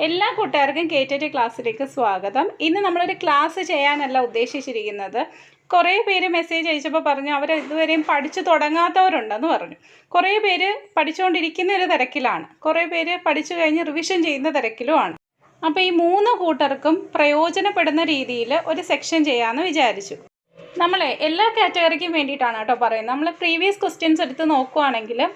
എല്ലാ കൂട്ടുകാർക്കും K T ക്ലാസ്സിലേക്ക് സ്വാഗതം. ഇന്ന് നമ്മളൊരു ക്ലാസ് ചെയ്യാനല്ല ഉദ്ദേശിച്ചിരിക്കുന്നത്. കുറേ പേര് മെസ്സേജ് അയച്ചപ്പോൾ പറഞ്ഞു അവർ ഇതുവരെയും പഠിച്ചു തുടങ്ങാത്തവരുണ്ടെന്ന് പറഞ്ഞു. കുറേ പേര് പഠിച്ചുകൊണ്ടിരിക്കുന്ന ഒരു തിരക്കിലാണ്. കുറേ പേര് പഠിച്ചു കഴിഞ്ഞ് റിവിഷൻ ചെയ്യുന്ന തിരക്കിലുമാണ്. അപ്പോൾ ഈ മൂന്ന് കൂട്ടർക്കും പ്രയോജനപ്പെടുന്ന രീതിയിൽ ഒരു സെക്ഷൻ ചെയ്യാമെന്ന് വിചാരിച്ചു. നമ്മളെ എല്ലാ കാറ്റഗറിക്കും വേണ്ടിയിട്ടാണ് കേട്ടോ പറയുന്നത്. നമ്മൾ പ്രീവിയസ് ക്വസ്റ്റ്യൻസ് എടുത്ത് നോക്കുവാണെങ്കിൽ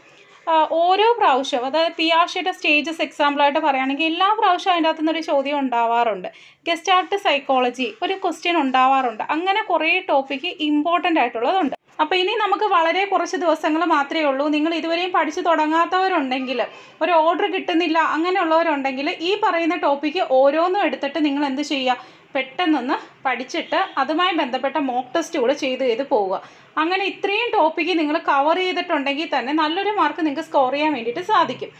ഓരോ പ്രാവശ്യം അതായത് പി ആർ ഷിയുടെ സ്റ്റേജസ് എക്സാമ്പിളായിട്ട് പറയുകയാണെങ്കിൽ എല്ലാ പ്രാവശ്യവും അതിന്റെ അകത്തുനിന്ന് ഒരു ചോദ്യം ഉണ്ടാവാറുണ്ട്. ഗസ്റ്റ് ആർട്ട് സൈക്കോളജി ഒരു ക്വസ്റ്റ്യൻ ഉണ്ടാവാറുണ്ട്. അങ്ങനെ കുറേ ടോപ്പിക്ക് ഇമ്പോർട്ടന്റ് ആയിട്ടുള്ളതുണ്ട് അപ്പോൾ ഇനി നമുക്ക് വളരെ കുറച്ച് ദിവസങ്ങൾ മാത്രമേ ഉള്ളൂ. നിങ്ങൾ ഇതുവരെയും പഠിച്ചു തുടങ്ങാത്തവരുണ്ടെങ്കിൽ ഒരു ഓർഡർ കിട്ടുന്നില്ല അങ്ങനെയുള്ളവരുണ്ടെങ്കിൽ ഈ പറയുന്ന ടോപ്പിക്ക് ഓരോന്നും എടുത്തിട്ട് നിങ്ങൾ എന്ത് ചെയ്യുക? പെട്ടെന്നൊന്ന് പഠിച്ചിട്ട് അതുമായി ബന്ധപ്പെട്ട മോക്ക് ടെസ്റ്റ് കൂടെ ചെയ്ത് ചെയ്ത് പോവുക. അങ്ങനെ ഇത്രയും ടോപ്പിക്ക് നിങ്ങൾ കവർ ചെയ്തിട്ടുണ്ടെങ്കിൽ തന്നെ നല്ലൊരു മാർക്ക് നിങ്ങൾക്ക് സ്കോർ ചെയ്യാൻ വേണ്ടിയിട്ട് സാധിക്കും.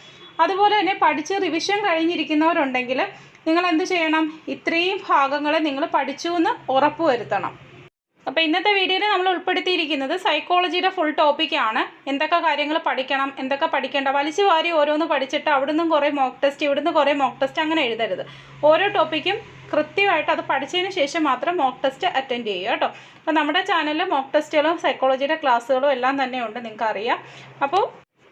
അതുപോലെ തന്നെ പഠിച്ച് റിവിഷൻ കഴിഞ്ഞിരിക്കുന്നവരുണ്ടെങ്കിൽ നിങ്ങൾ എന്ത് ചെയ്യണം? ഇത്രയും ഭാഗങ്ങൾ നിങ്ങൾ പഠിച്ചു എന്ന് ഉറപ്പ് വരുത്തണം. അപ്പോൾ ഇന്നത്തെ വീഡിയോയിൽ നമ്മൾ ഉൾപ്പെടുത്തിയിരിക്കുന്നത് സൈക്കോളജിയുടെ ഫുൾ ടോപ്പിക്കാണ് എന്തൊക്കെ കാര്യങ്ങൾ പഠിക്കണം എന്തൊക്കെ പഠിക്കേണ്ട വലിച്ചു വാരി ഓരോന്ന് പഠിച്ചിട്ട് അവിടുന്ന് കുറേ മോക്ക് ടെസ്റ്റ് ഇവിടുന്ന് കുറേ മോക്ക് ടെസ്റ്റ് അങ്ങനെ എഴുതരുത്. ഓരോ ടോപ്പിക്കും കൃത്യമായിട്ട് അത് പഠിച്ചതിന് ശേഷം മാത്രം മോക്ക് ടെസ്റ്റ് അറ്റൻഡ് ചെയ്യുക കേട്ടോ. അപ്പോൾ നമ്മുടെ ചാനലിൽ മോക്ക് ടെസ്റ്റുകളും സൈക്കോളജിയുടെ ക്ലാസ്സുകളും എല്ലാം തന്നെ ഉണ്ട് നിങ്ങൾക്ക് അറിയാം അപ്പോൾ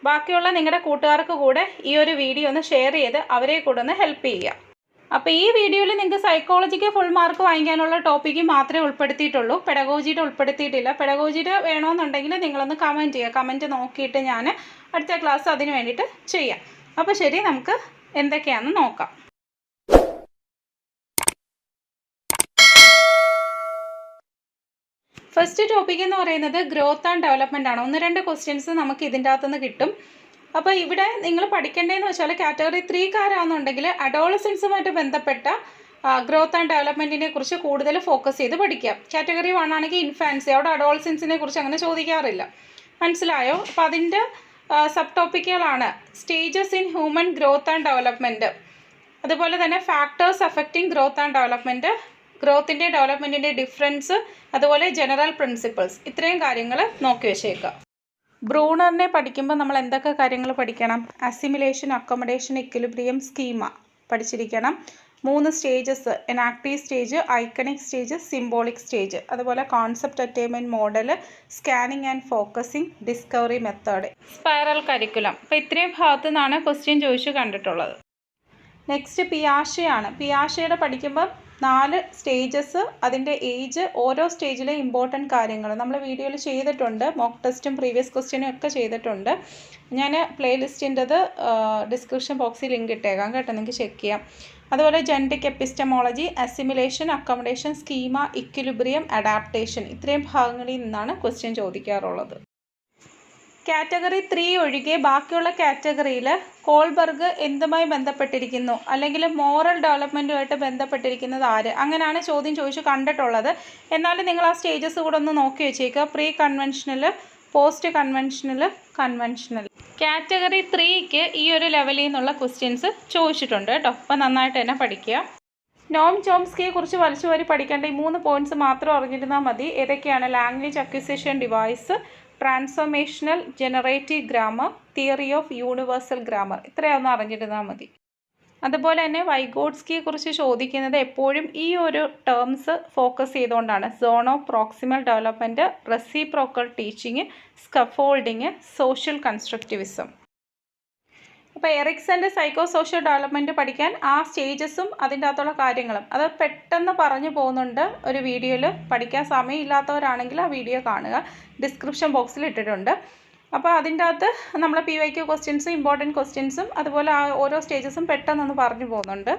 ബാക്കിയുള്ള നിങ്ങളുടെ കൂട്ടുകാർക്ക് കൂടെ ഈ ഒരു വീഡിയോ ഒന്ന് ഷെയർ ചെയ്ത് അവരെ കൂടെ ഒന്ന് ഹെൽപ്പ് ചെയ്യുക. അപ്പോൾ ഈ വീഡിയോയിൽ നിങ്ങൾക്ക് സൈക്കോളജിക്ക് ഫുൾ മാർക്ക് വാങ്ങിക്കാനുള്ള ടോപ്പിക്ക് മാത്രമേ ഉൾപ്പെടുത്തിയിട്ടുള്ളൂ. പെഡഗോജിയുടെ ഉൾപ്പെടുത്തിയിട്ടില്ല. പെഡഗോജിയുടെ വേണമെന്നുണ്ടെങ്കിൽ നിങ്ങളൊന്ന് കമന്റ് ചെയ്യുക. കമന്റ് നോക്കിയിട്ട് ഞാൻ അടുത്ത ക്ലാസ് അതിന് വേണ്ടിയിട്ട് ചെയ്യാം. അപ്പോൾ ശരി നമുക്ക് എന്തൊക്കെയാണെന്ന് നോക്കാം. ഫസ്റ്റ് ടോപ്പിക് എന്ന് പറയുന്നത് ഗ്രോത്ത് ആൻഡ് ഡെവലപ്മെന്റ് ആണ്. ഒന്ന് രണ്ട് ക്വസ്റ്റ്യൻസ് നമുക്ക് ഇതിന്റെ അകത്തുനിന്ന് കിട്ടും. അപ്പോൾ ഇവിടെ നിങ്ങൾ പഠിക്കേണ്ടതെന്ന് വെച്ചാൽ കാറ്റഗറി ത്രീക്കാരാണെന്നുണ്ടെങ്കിൽ അഡോളസൻസുമായിട്ട് ബന്ധപ്പെട്ട ഗ്രോത്ത് ആൻഡ് ഡെവലപ്മെന്റിനെ കുറിച്ച് കൂടുതൽ ഫോക്കസ് ചെയ്ത് പഠിക്കാം കാറ്റഗറി വൺ ആണെങ്കിൽ ഇൻഫാൻസി അവിടെ അഡോൾസൻസിനെ കുറിച്ച് അങ്ങനെ ചോദിക്കാറില്ല. മനസ്സിലായോ? അപ്പോൾ അതിന്റെ sub ടോപ്പിക്കുകളാണ് stages in human growth and development അതുപോലെ തന്നെ factors affecting growth and development ഗ്രോത്തിന്റെ ഡെവലപ്മെന്റിന്റെ ഡിഫറൻസ് അതുപോലെ ജനറൽ പ്രിൻസിപ്പിൾസ് ഇത്രയും കാര്യങ്ങൾ നോക്കി വെച്ചേക്കുക ബ്രൂണറിനെ പഠിക്കുമ്പോൾ നമ്മൾ എന്തൊക്കെ കാര്യങ്ങൾ പഠിക്കണം? അസിമിലേഷൻ അക്കോമഡേഷൻ ഇക്വിലിബ്രിയം സ്കീമ പഠിച്ചിരിക്കണം. മൂന്ന് stages enactive stage iconic stage symbolic stage അതുപോലെ concept attainment model scanning and focusing discovery method spiral curriculum അപ്പോൾ ഇത്രയും ഭാഗത്തു നിന്നാണ് ക്വസ്റ്റ്യൻ ചോദിച്ചു കണ്ടിട്ടുള്ളത്. നെക്സ്റ്റ് പിയാഷയാണ് പിയാഷയുടെ പഠിക്കുമ്പോൾ നാല് സ്റ്റേജസ് അതിന്റെ ഏജ് ഓരോ സ്റ്റേജിലെ ഇമ്പോർട്ടന്റ് കാര്യങ്ങൾ. നമ്മൾ വീഡിയോയിൽ ചെയ്തിട്ടുണ്ട് മോക്ക് ടെസ്റ്റും പ്രീവിയസ് ക്വസ്റ്റ്യനും ഒക്കെ ചെയ്തിട്ടുണ്ട്. ഞാൻ പ്ലേലിസ്റ്റിന്റെത് ഡിസ്ക്രിപ്ഷൻ ബോക്സിൽ ലിങ്ക് ഇട്ടേക്കാം കേട്ടോ നിങ്ങൾക്ക് ചെക്ക് ചെയ്യാം. അതുപോലെ genetic epistemology assimilation accommodation schema equilibrium adaptation ഇത്രയും ഭാഗങ്ങളിൽ നിന്നാണ് ക്വസ്റ്റ്യൻ ചോദിക്കാറുള്ളത്. കാറ്റഗറി ത്രീ ഒഴികെ ബാക്കിയുള്ള കാറ്റഗറിയിൽ കോൾബർഗ് എന്തുമായി ബന്ധപ്പെട്ടിരിക്കുന്നു? അല്ലെങ്കിൽ മോറൽ ഡെവലപ്മെന്റുമായിട്ട് ബന്ധപ്പെട്ടിരിക്കുന്നത് ആര്? അങ്ങനെയാണ് ചോദ്യം ചോദിച്ചു കണ്ടിട്ടുള്ളത്. എന്നാലും നിങ്ങൾ ആ സ്റ്റേജസ് കൂടെ ഒന്ന് നോക്കി വെച്ചേക്കുക pre conventional post conventional. Conventional category ത്രീക്ക് ഈ ഒരു ലെവലിൽ നിന്നുള്ള ക്വസ്റ്റ്യൻസ് ചോദിച്ചിട്ടുണ്ട് കേട്ടോ. അപ്പോൾ നന്നായിട്ട് തന്നെ പഠിക്കുക. നോം ചോംസ്കിയെ കുറിച്ച് വലിച്ചു വരി പഠിക്കേണ്ട ഈ മൂന്ന് പോയിന്റ്സ് മാത്രം അറിഞ്ഞിരുന്നാൽ മതി. ഏതൊക്കെയാണ്? Language acquisition device transformational generative grammar theory of universal grammar. ഇത്രയൊന്നും അറിഞ്ഞിരുന്നാൽ മതി. അതുപോലെ തന്നെ വൈഗോഡ്സ്കിയെ കുറിച്ച് ചോദിക്കുന്നത് എപ്പോഴും ഈ ഒരു ടേംസ് ഫോക്കസ് ചെയ്തുകൊണ്ടാണ്. Zone of proximal development reciprocal teaching scaffolding social constructivism അപ്പോൾ എറിക്സന്റെ സൈക്കോ സോഷ്യൽ ഡെവലപ്മെന്റ് പഠിക്കാൻ ആ സ്റ്റേജസും അതിന്റെ അകത്തുള്ള കാര്യങ്ങളും. അത് പെട്ടെന്ന് പറഞ്ഞു പോകുന്നുണ്ട് ഒരു വീഡിയോയിൽ പഠിക്കാൻ സമയമില്ലാത്തവരാണെങ്കിൽ ആ വീഡിയോ കാണുക. ഡിസ്ക്രിപ്ഷൻ ബോക്സിൽ ഇട്ടിട്ടുണ്ട്. അപ്പോൾ അതിന്റെ അകത്ത് നമ്മളെ പി വൈ ക്യു ക്വസ്റ്റ്യൻസും ഇമ്പോർട്ടന്റ് ക്വസ്റ്റ്യൻസും അതുപോലെ ആ ഓരോ സ്റ്റേജസും പെട്ടെന്നൊന്ന് പറഞ്ഞു പോകുന്നുണ്ട്.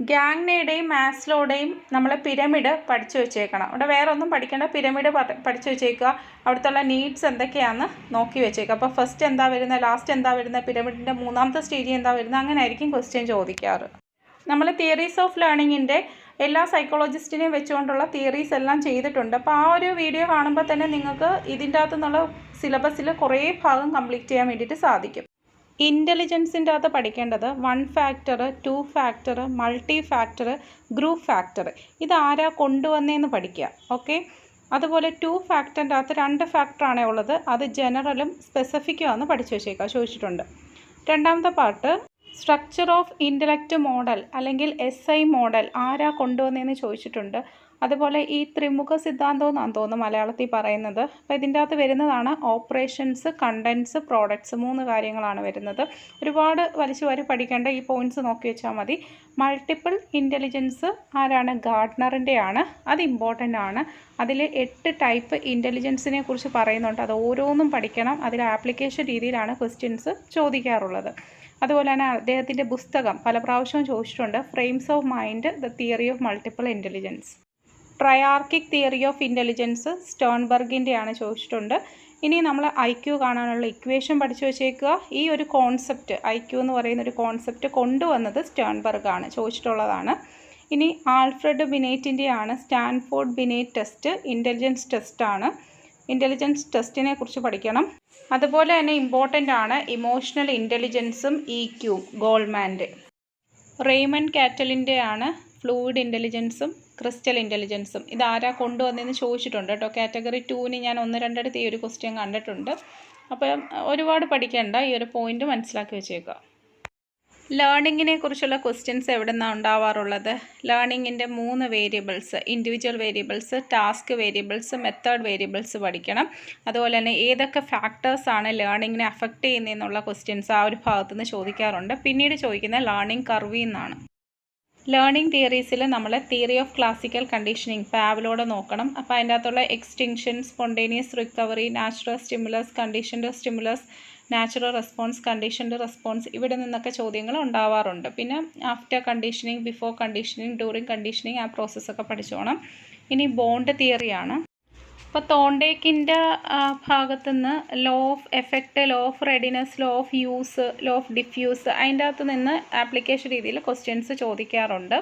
ഗ്യാങ്നയുടെയും മാസ്ലോയുടെയും നമ്മൾ പിരമിഡ് പഠിച്ചു വെച്ചേക്കണം. അവിടെ വേറെ ഒന്നും പഠിക്കേണ്ട പിരമിഡ് പഠിച്ചു വെച്ചേക്കുക. അവിടുത്തെ നീഡ്സ് എന്തൊക്കെയാണെന്ന് നോക്കി വെച്ചേക്കുക. അപ്പോൾ ഫസ്റ്റ് എന്താ വരുന്നത് ലാസ്റ്റ് എന്താ വരുന്നത് പിരമിഡിന്റെ മൂന്നാമത്തെ സ്റ്റേജ് എന്താ വരുന്നത് അങ്ങനെ ആയിരിക്കും ക്വസ്റ്റ്യൻ ചോദിക്കാറ്. നമ്മൾ തിയറീസ് ഓഫ് ലേണിങ്ങിന്റെ എല്ലാ സൈക്കോളജിസ്റ്റിനെയും വെച്ചുകൊണ്ടുള്ള തിയറീസ് എല്ലാം ചെയ്തിട്ടുണ്ട്. അപ്പോൾ ആ ഒരു വീഡിയോ കാണുമ്പോൾ തന്നെ നിങ്ങൾക്ക് ഇതിന്റെ അകത്തു നിന്നുള്ള സിലബസിൽ കുറേ ഭാഗം കംപ്ലീറ്റ് ചെയ്യാൻ വേണ്ടിയിട്ട് സാധിക്കും. ഇന്റലിജൻസിന്റെ അകത്ത് പഠിക്കേണ്ടത് one factor two factor multi factor group factor ഇത് ആരാ കൊണ്ടുവന്നതെന്ന് പഠിക്കുക ഓക്കെ അതുപോലെ ടു ഫാക്ടറിന്റെ അകത്ത് രണ്ട് ഫാക്ടറാണേ ഉള്ളത്. അത് ജനറലും സ്പെസിഫിക്കും ആണ് പഠിച്ചു വെച്ചേക്കുക ചോദിച്ചിട്ടുണ്ട്. രണ്ടാമത്തെ part structure of intellect model അല്ലെങ്കിൽ എസ് ഐ മോഡൽ ആരാ കൊണ്ടുവന്നതെന്ന് ചോദിച്ചിട്ടുണ്ട്. അതുപോലെ ഈ ത്രിമുഖ സിദ്ധാന്തം എന്നാണ് തോന്നുന്നു മലയാളത്തിൽ പറയുന്നത്. അപ്പോൾ ഇതിന്റെ അകത്ത് വരുന്നതാണ് ഓപ്പറേഷൻസ് കണ്ടൻസ് പ്രോഡക്ട്സ് മൂന്ന് കാര്യങ്ങളാണ് വരുന്നത്. ഒരുപാട് വലിച്ചു വരെ പഠിക്കേണ്ട ഈ പോയിന്റ്സ് നോക്കി വെച്ചാൽ മതി. മൾട്ടിപ്പിൾ ഇന്റലിജൻസ് ആരാണ്? ഗാർഡനറിന്റെയാണ്. അത് ഇമ്പോർട്ടന്റ് ആണ്. അതിൽ എട്ട് ടൈപ്പ് ഇന്റലിജൻസിനെ കുറിച്ച് പറയുന്നുണ്ട്. അത് ഓരോന്നും പഠിക്കണം. അതിൽ ആപ്ലിക്കേഷൻ രീതിയിലാണ് ക്വസ്റ്റ്യൻസ് ചോദിക്കാറുള്ളത്. അതുപോലെ തന്നെ അദ്ദേഹത്തിന്റെ പുസ്തകം പല പ്രാവശ്യവും ചോദിച്ചിട്ടുണ്ട്. Frames of mind the theory of multiple intelligence triarchic theory of intelligence സ്റ്റോൺബർഗിന്റെയാണ് ചോദിച്ചിട്ടുണ്ട്. ഇനി നമ്മൾ ഐ ക്യു കാണാനുള്ള ഇക്വേഷൻ പഠിച്ചു വെച്ചേക്കുക. ഈ ഒരു കോൺസെപ്റ്റ് ഐ ക്യു എന്ന് പറയുന്ന ഒരു കോൺസെപ്റ്റ് കൊണ്ടുവന്നത് സ്റ്റേൺബർഗ് ആണ് ചോദിച്ചിട്ടുള്ളതാണ്. ഇനി ആൽഫ്രഡ് ബിനേറ്റിന്റെയാണ് സ്റ്റാൻഫോർഡ് ബിനേറ്റ് ടെസ്റ്റ് ഇന്റലിജൻസ് ടെസ്റ്റാണ് ഇന്റലിജൻസ് ടെസ്റ്റിനെ കുറിച്ച് പഠിക്കണം. അതുപോലെ തന്നെ ഇമ്പോർട്ടന്റ് ആണ് ഇമോഷണൽ ഇന്റലിജൻസും ഇ ക്യൂ ഗോൾമാന്റെ റെയ്മൺ കാറ്റലിന്റെ ആണ് ഫ്ലൂയിഡ് ഇന്റലിജൻസും ക്രിസ്റ്റൽ ഇന്റലിജൻസും ഇതാരാ കൊണ്ടുവന്നതെന്ന് ചോദിച്ചിട്ടുണ്ട് കേട്ടോ. കാറ്റഗറി ടൂവിന് ഞാൻ ഒന്ന് രണ്ടിടത്ത് ഈ ഒരു ക്വസ്റ്റ്യൻ കണ്ടിട്ടുണ്ട്. അപ്പോൾ ഒരുപാട് പഠിക്കേണ്ട ഈ ഒരു പോയിന്റ് മനസ്സിലാക്കി വെച്ചേക്കുക. ലേണിങ്ങിനെ കുറിച്ചുള്ള ക്വസ്റ്റ്യൻസ് എവിടെ നിന്നാണ് ഉണ്ടാവാറുള്ളത് ലേണിങ്ങിന്റെ മൂന്ന് variables individual variables task variables method variables പഠിക്കണം. അതുപോലെ തന്നെ ഏതൊക്കെ ഫാക്ടേഴ്സാണ് ലേണിങ്ങിനെ അഫക്റ്റ് ചെയ്യുന്നതെന്നുള്ള ക്വസ്റ്റ്യൻസ് ആ ഒരു ഭാഗത്തുനിന്ന് ചോദിക്കാറുണ്ട്. പിന്നീട് ചോദിക്കുന്നത് ലേണിംഗ് കർവിൽ ലേണിംഗ് തിയറീസിൽ നമ്മൾ തിയറി ഓഫ് ക്ലാസിക്കൽ കണ്ടീഷനിങ് പാവലോടെ നോക്കണം. അപ്പോൾ അതിന്റെ അകത്തുള്ള extinction spontaneous recovery natural stimulus conditioned stimulus natural response conditioned response ഇവിടെ നിന്നൊക്കെ ചോദ്യങ്ങൾ ഉണ്ടാവാറുണ്ട്. പിന്നെ after conditioning before conditioning during conditioning ആ പ്രോസസ്സൊക്കെ പഠിച്ചോണം. ഇനി ബോണ്ട് തിയറിയാണ് അപ്പോൾ തോണ്ടേക്കിന്റെ ഭാഗത്തുനിന്ന് law of effect law of readiness law of use law of disuse അതിന്റെ അകത്ത് നിന്ന് ആപ്ലിക്കേഷൻ രീതിയിൽ ക്വസ്റ്റ്യൻസ് ചോദിക്കാറുണ്ട്.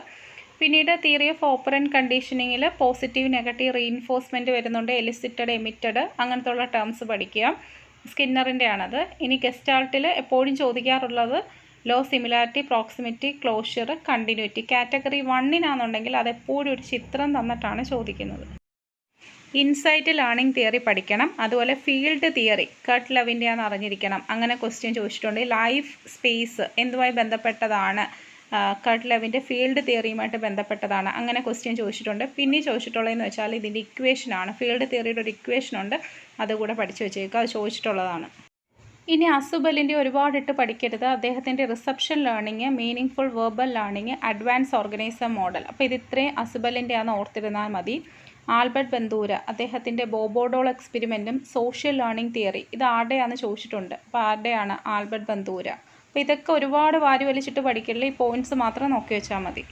പിന്നീട് തിയറി ഓഫ് ഓപ്പറന്റ് കണ്ടീഷനിങ്ങിൽ പോസിറ്റീവ് നെഗറ്റീവ് റീഇൻഫോഴ്സ്മെന്റ് വരുന്നുണ്ട് എലിസിറ്റഡ് എമിറ്റഡ് അങ്ങനത്തെ ഉള്ള ടേംസ് പഠിക്കുക. സ്കിന്നറിന്റെ ആണത് ഇനി ഗസ്റ്റാൾട്ടിൽ എപ്പോഴും ചോദിക്കാറുള്ളത് law similarity proximity closure continuity category വണ്ണിനാണെന്നുണ്ടെങ്കിൽ അതെപ്പോഴും ഒരു ചിത്രം തന്നിട്ടാണ് ചോദിക്കുന്നത്. ഇൻസൈറ്റ് ലേണിംഗ് തിയറി പഠിക്കണം. അതുപോലെ ഫീൽഡ് തിയറി കട്ട് ലവിന്റെ ആണെന്ന് അറിഞ്ഞിരിക്കണം. അങ്ങനെ ക്വസ്റ്റ്യൻ ചോദിച്ചിട്ടുണ്ട്. ലൈഫ് സ്പേസ് എന്തുമായി ബന്ധപ്പെട്ടതാണ്? കട്ട് ലവിന്റെ ഫീൽഡ് തിയറിയുമായിട്ട് ബന്ധപ്പെട്ടതാണ്. അങ്ങനെ ക്വസ്റ്റ്യൻ ചോദിച്ചിട്ടുണ്ട്. പിന്നെ ചോദിച്ചിട്ടുള്ളതെന്ന് വെച്ചാൽ ഇതിന്റെ ഇക്വേഷനാണ് ഫീൽഡ് തിയറിയുടെ ഒരു ഇക്വേഷൻ ഉണ്ട്. അതുകൂടെ പഠിച്ചു വെച്ചേക്കുക അത് ചോദിച്ചിട്ടുള്ളതാണ്. ഇനി അസുബലിന്റെ ഒരുപാടിട്ട് പഠിക്കരുത്. അദ്ദേഹത്തിന്റെ reception learning meaningful verbal learning advance organizer model അപ്പോൾ ഇത് ഇത്രയും അസുബലിന്റെ ആണെന്ന് ഓർത്തിരുന്നാൽ മതി. ആൽബർട്ട് ബന്ദൂര അദ്ദേഹത്തിന്റെ ബോബോഡോൾ എക്സ്പെരിമെന്റും സോഷ്യൽ ലേണിംഗ് തിയറി. ഇത് ആരുടെയാണെന്ന് ചോദിച്ചിട്ടുണ്ട്. അപ്പോൾ ആരുടെയാണ് ആൽബർട്ട് ബന്ദൂര? അപ്പോൾ ഇതൊക്കെ ഒരുപാട് വാരി വലിച്ചിട്ട് പഠിക്കില്ല ഈ പോയിന്റ്സ് മാത്രം നോക്കി വെച്ചാൽ മതി.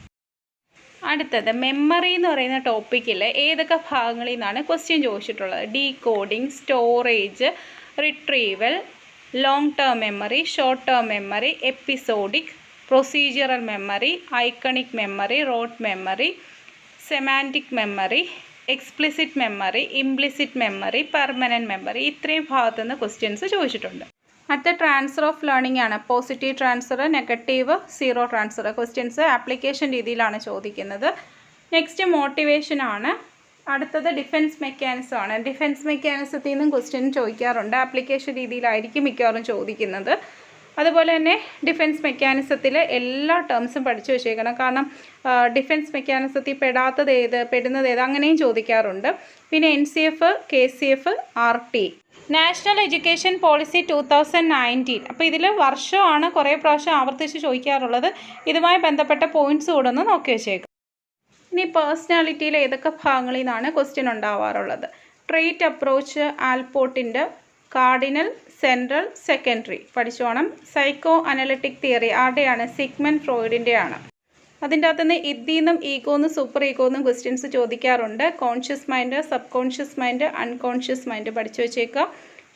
അടുത്തത് മെമ്മറി എന്ന് പറയുന്ന ടോപ്പിക്കിൽ ഏതൊക്കെ ഭാഗങ്ങളിൽ നിന്നാണ് ക്വസ്റ്റ്യൻ ചോദിച്ചിട്ടുള്ളത്? Decoding storage retrieval long term memory short term memory episodic procedural memory iconic memory rote memory semantic memory explicit memory implicit memory permanent memory ഇത്രയും ഭാഗത്തു നിന്ന് ക്വസ്റ്റ്യൻസ് ചോദിച്ചിട്ടുണ്ട്. അടുത്ത ട്രാൻസ്ഫർ ഓഫ് ലേണിംഗ് ആണ്. Positive transfer negative zero transfer questions application രീതിയിലാണ് ചോദിക്കുന്നത്. Next motivation ആണ്. അടുത്തത് ഡിഫൻസ് മെക്കാനിസം ആണ്. ഡിഫൻസ് മെക്കാനിസത്തിൽ നിന്നും ക്വസ്റ്റ്യൻ ചോദിക്കാറുണ്ട്. ആപ്ലിക്കേഷൻ രീതിയിലായിരിക്കും മിക്കവാറും ചോദിക്കുന്നത്. അതുപോലെ തന്നെ ഡിഫൻസ് മെക്കാനിസത്തിൽ എല്ലാ ടേംസും പഠിച്ചു വെച്ചേക്കണം. കാരണം ഡിഫൻസ് മെക്കാനിസത്തിൽ പെടാത്തത് ഏത് പെടുന്നത് ഏത് അങ്ങനെയും ചോദിക്കാറുണ്ട്. പിന്നെ N C F K C F R T national education policy two thousand nineteen അപ്പോൾ ഇതിൽ വർഷമാണ് കുറേ പ്രാവശ്യം ആവർത്തിച്ച് ചോദിക്കാറുള്ളത്. ഇതുമായി ബന്ധപ്പെട്ട പോയിന്റ്സ് കൂടെ ഒന്ന് നോക്കി വെച്ചേക്കാം. ഇനി പേഴ്സണാലിറ്റിയിൽ ഏതൊക്കെ ഭാഗങ്ങളിൽ നിന്നാണ് ക്വസ്റ്റ്യൻ ഉണ്ടാവാറുള്ളത്? ട്രേറ്റ് അപ്രോച്ച് ആൽപോട്ടിന്റെ കാർഡിനൽ സെൻട്രൽ സെക്കൻഡറി. പഠിച്ചോണം. സൈക്കോ അനലിറ്റിക് തിയറി ആരുടെയാണ്? സിഗ്മൻ ഫ്രോയിഡിന്റെയാണ്. അതിന്റെ അകത്തുനിന്ന് ഇദ്ദീന്നും ഈഗോന്നും സൂപ്പർ ഈഗോന്നും ക്വസ്റ്റ്യൻസ് ചോദിക്കാറുണ്ട്. Conscious mind sub conscious mind unconscious mind പഠിച്ചു വെച്ചേക്കുക.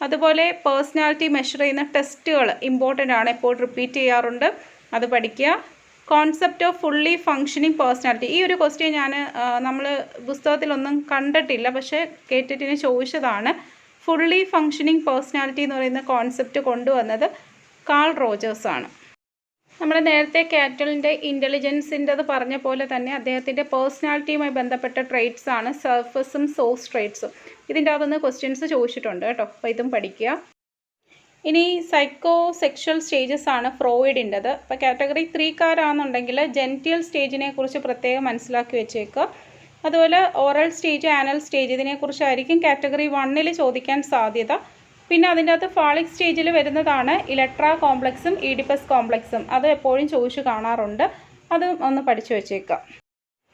അതുപോലെ പേഴ്സണാലിറ്റി മെഷർ ചെയ്യുന്ന ടെസ്റ്റുകൾ ഇമ്പോർട്ടന്റ് ആണ്. എപ്പോൾ റിപ്പീറ്റ് ചെയ്യാറുണ്ട്. അത് പഠിക്കുക. Concept of fully functioning personality ഈ ഒരു ക്വസ്റ്റ്യൻ ഞാൻ നമ്മൾ പുസ്തകത്തിലൊന്നും കണ്ടിട്ടില്ല. പക്ഷേ കേട്ടിട്ടിന് ചോദിച്ചതാണ്. ഫുള്ളി ഫങ്ഷനിങ് പേഴ്സണാലിറ്റി എന്ന് പറയുന്ന കോൺസെപ്റ്റ് കൊണ്ടുവന്നത് കാൾ റോജേഴ്സ് ആണ്. നമ്മൾ നേരത്തെ കാറ്റലിന്റെ ഇന്റലിജൻസിന്റെത് പറഞ്ഞ പോലെ തന്നെ അദ്ദേഹത്തിന്റെ പേഴ്സണാലിറ്റിയുമായി ബന്ധപ്പെട്ട ട്രേറ്റ്സ് ആണ് സർഫസും സോസ് ട്രേറ്റ്സും ഇതിന്റെ അകത്തുനിന്ന് ക്വസ്റ്റ്യൻസ് ചോദിച്ചിട്ടുണ്ട് കേട്ടോ. അപ്പോൾ ഇതും പഠിക്കുക. ഇനി സൈക്കോ സെക്ഷൽ സ്റ്റേജസ് ആണ് ഫ്രോയിഡിന്റെത്. അപ്പോൾ കാറ്റഗറി ത്രീക്കാരാണെന്നുണ്ടെങ്കിൽ ജെന്റിയൽ സ്റ്റേജിനെ കുറിച്ച് പ്രത്യേകം മനസ്സിലാക്കി വെച്ചേക്കുക. അതുപോലെ ഓറൽ സ്റ്റേജ് ആനൽ സ്റ്റേജ് ഇതിനെക്കുറിച്ചായിരിക്കും കാറ്റഗറി വണ്ണിൽ ചോദിക്കാൻ സാധ്യത. പിന്നെ അതിന്റെ അകത്ത് ഫാളിക് സ്റ്റേജിൽ വരുന്നതാണ് ഇലക്ട്ര കോംപ്ലക്സും ഇഡിപ്പസ് കോംപ്ലക്സും അത് എപ്പോഴും ചോദിച്ചു കാണാറുണ്ട്. അത് ഒന്ന് പഠിച്ചു വെച്ചേക്കാം.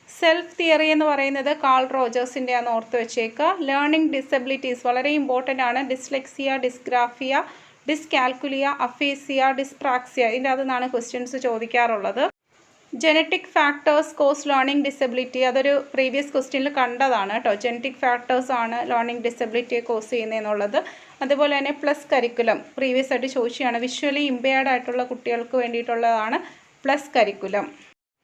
സെൽഫ് തിയറി എന്ന് പറയുന്നത് കാൾ റോജേഴ്സിന്റെ ആണ് ഓർത്ത് വെച്ചേക്കുക ലേണിംഗ് ഡിസബിലിറ്റീസ് വളരെ ഇമ്പോർട്ടന്റ് ആണ്. Dyslexia dysgraphia dyscalculia aphasia dyspraxia ഇതിന്റെ അകത്തു നിന്നാണ് questions ചോദിക്കാറുള്ളത്. Genetic factors cause learning disability അതൊരു പ്രീവിയസ് ക്വസ്റ്റ്യനിൽ കണ്ടതാണ് കേട്ടോ. ജനറ്റിക് ഫാക്ടേഴ്സ് ആണ് ലേണിംഗ് ഡിസബിലിറ്റിയെ കോസ് ചെയ്യുന്നതെന്നുള്ളത് അതുപോലെ തന്നെ പ്ലസ് കരിക്കുലം പ്രീവിയസ് ആയിട്ട് ചോദിച്ചതാണ്. വിഷ്വലി ഇമ്പയർഡ് ആയിട്ടുള്ള കുട്ടികൾക്ക് വേണ്ടിയിട്ടുള്ളതാണ് പ്ലസ് കരിക്കുലം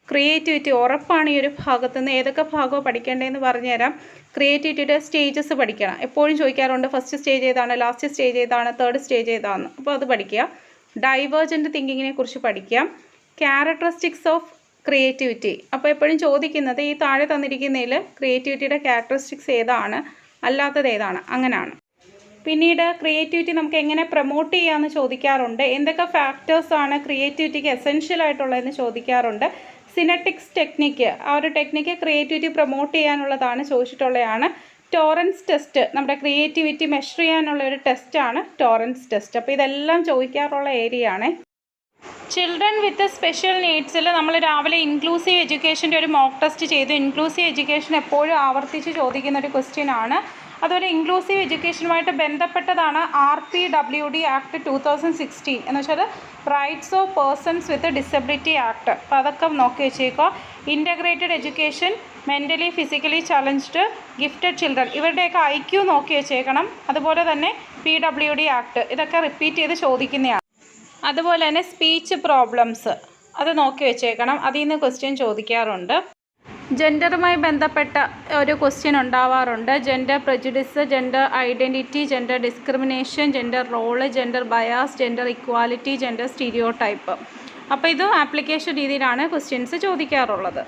ക്രിയേറ്റിവിറ്റി ഉറപ്പാണ് ഈ ഒരു ഭാഗത്ത് നിന്ന് ഏതൊക്കെ ഭാഗമോ പഠിക്കേണ്ടതെന്ന് പറഞ്ഞുതരാം. ക്രിയേറ്റിവിറ്റിയുടെ സ്റ്റേജസ് പഠിക്കണം. എപ്പോഴും ചോദിക്കാറുണ്ട് ഫസ്റ്റ് സ്റ്റേജ് ഏതാണ് ലാസ്റ്റ് സ്റ്റേജ് ഏതാണ് തേർഡ് സ്റ്റേജ് ഏതാണ് അപ്പോൾ അത് പഠിക്കുക. ഡൈവേർജന്റ് തിങ്കിങ്ങിനെ കുറിച്ച് പഠിക്കാം ക്യാരക്ടറിസ്റ്റിക്സ് ഓഫ് ക്രിയേറ്റിവിറ്റി അപ്പോൾ എപ്പോഴും ചോദിക്കുന്നത് ഈ താഴെ തന്നിരിക്കുന്നതിൽ ക്രിയേറ്റിവിറ്റിയുടെ ക്യാരക്ടറിസ്റ്റിക്സ് ഏതാണ്? അല്ലാത്തത് ഏതാണ്? അങ്ങനെയാണ്. പിന്നീട് ക്രിയേറ്റിവിറ്റി നമുക്ക് എങ്ങനെ പ്രൊമോട്ട് ചെയ്യാമെന്ന് ചോദിക്കാറുണ്ട്. എന്തൊക്കെ ഫാക്ടേഴ്സാണ് ക്രിയേറ്റിവിറ്റിക്ക് എസെൻഷ്യൽ ആയിട്ടുള്ളതെന്ന് ചോദിക്കാറുണ്ട്. സിനറ്റിക്സ് ടെക്നിക്ക് ആ ഒരു ടെക്നിക്ക് ക്രിയേറ്റിവിറ്റി പ്രൊമോട്ട് ചെയ്യാനുള്ളതാണ് ചോദിച്ചിട്ടുള്ളതാണ് ടോറൻസ് ടെസ്റ്റ് നമ്മുടെ ക്രിയേറ്റിവിറ്റി മെഷർ ചെയ്യാനുള്ള ഒരു ടെസ്റ്റാണ് ടോറൻസ് ടെസ്റ്റ് അപ്പോൾ ഇതെല്ലാം ചോദിക്കാറുള്ള ഏരിയ ആണ്. ചിൽഡ്രൻ വിത്ത് സ്പെഷ്യൽ നീഡ്സിൽ നമ്മൾ രാവിലെ ഇൻക്ലൂസീവ് എഡ്യൂക്കേഷന്റെ ഒരു മോക്ക് ടെസ്റ്റ് ചെയ്തു. ഇൻക്ലൂസീവ് എഡ്യൂക്കേഷൻ എപ്പോഴും ആവർത്തിച്ച് ചോദിക്കുന്ന ഒരു ക്വസ്റ്റ്യൻ ആണ്. അതുപോലെ ഇൻക്ലൂസീവ് എഡ്യൂക്കേഷനുമായിട്ട് ബന്ധപ്പെട്ടതാണ് R P W D act two thousand sixteen എന്ന് വെച്ചാൽ rights of persons with disability act അപ്പോൾ അതൊക്കെ നോക്കി വെച്ചേക്കോ integrated education mentally physically challenged gifted children ഇവരുടെയൊക്കെ ഐ ക്യു നോക്കി വെച്ചേക്കണം. അതുപോലെ തന്നെ പി ഡബ്ല്യു ഡി ആക്ട് ഇതൊക്കെ റിപ്പീറ്റ് ചെയ്ത് ചോദിക്കുന്നതാണ്. അതുപോലെ തന്നെ സ്പീച്ച് പ്രോബ്ലംസ് അത് നോക്കി വെച്ചേക്കണം. അതിൽ നിന്ന് ക്വസ്റ്റ്യൻ ചോദിക്കാറുണ്ട്. ജെൻഡറുമായി ബന്ധപ്പെട്ട ഒരു ക്വസ്റ്റ്യൻ ഉണ്ടാവാറുണ്ട്. Gender prejudice gender identity gender discrimination gender role gender bias gender equality gender stereotype അപ്പോൾ ഇത് ആപ്ലിക്കേഷൻ രീതിയിലാണ് ക്വസ്റ്റ്യൻസ് ചോദിക്കാറുള്ളത്.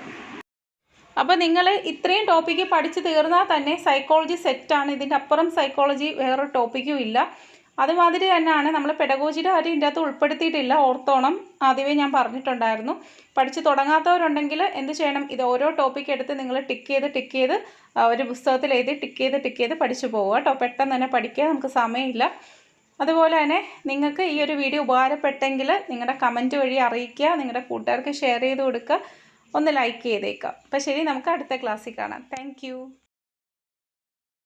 അപ്പോൾ നിങ്ങൾ ഇത്രയും ടോപ്പിക്ക് പഠിച്ചു തീർന്നാൽ തന്നെ സൈക്കോളജി സെറ്റാണ് ഇതിന്റെ അപ്പുറം സൈക്കോളജി വേറൊരു ടോപ്പിക്കും ഇല്ല. അതുമാതിരി തന്നെയാണ് നമ്മൾ പെഡഗോജിയുടെ കാര്യം ഇതിന്റെ അകത്ത് ഉൾപ്പെടുത്തിയിട്ടില്ല ഓർത്തോണം. ആദ്യമേ ഞാൻ പറഞ്ഞിട്ടുണ്ടായിരുന്നു. പഠിച്ച് തുടങ്ങാത്തവരുണ്ടെങ്കിൽ എന്ത് ചെയ്യണം? ഇത് ഓരോ ടോപ്പിക് എടുത്ത് നിങ്ങൾ ടിക്ക് ചെയ്ത് ടിക്ക് ചെയ്ത് ഒരു പുസ്തകത്തിൽ എഴുതി ടിക്ക് ചെയ്ത് ടിക്ക് ചെയ്ത് പഠിച്ചു പോവുക കേട്ടോ. പെട്ടെന്ന് തന്നെ പഠിക്കുക നമുക്ക് സമയമില്ല. അതുപോലെ തന്നെ നിങ്ങൾക്ക് ഈ ഒരു വീഡിയോ ഉപകാരപ്പെട്ടെങ്കിൽ നിങ്ങളുടെ കമന്റ് വഴി അറിയിക്കുക നിങ്ങളുടെ കൂട്ടുകാർക്ക് ഷെയർ ചെയ്ത് കൊടുക്കുക ഒന്ന് ലൈക്ക് ചെയ്തേക്കാം അപ്പോൾ ശരി നമുക്ക് അടുത്ത ക്ലാസ്സിൽ കാണാം. താങ്ക്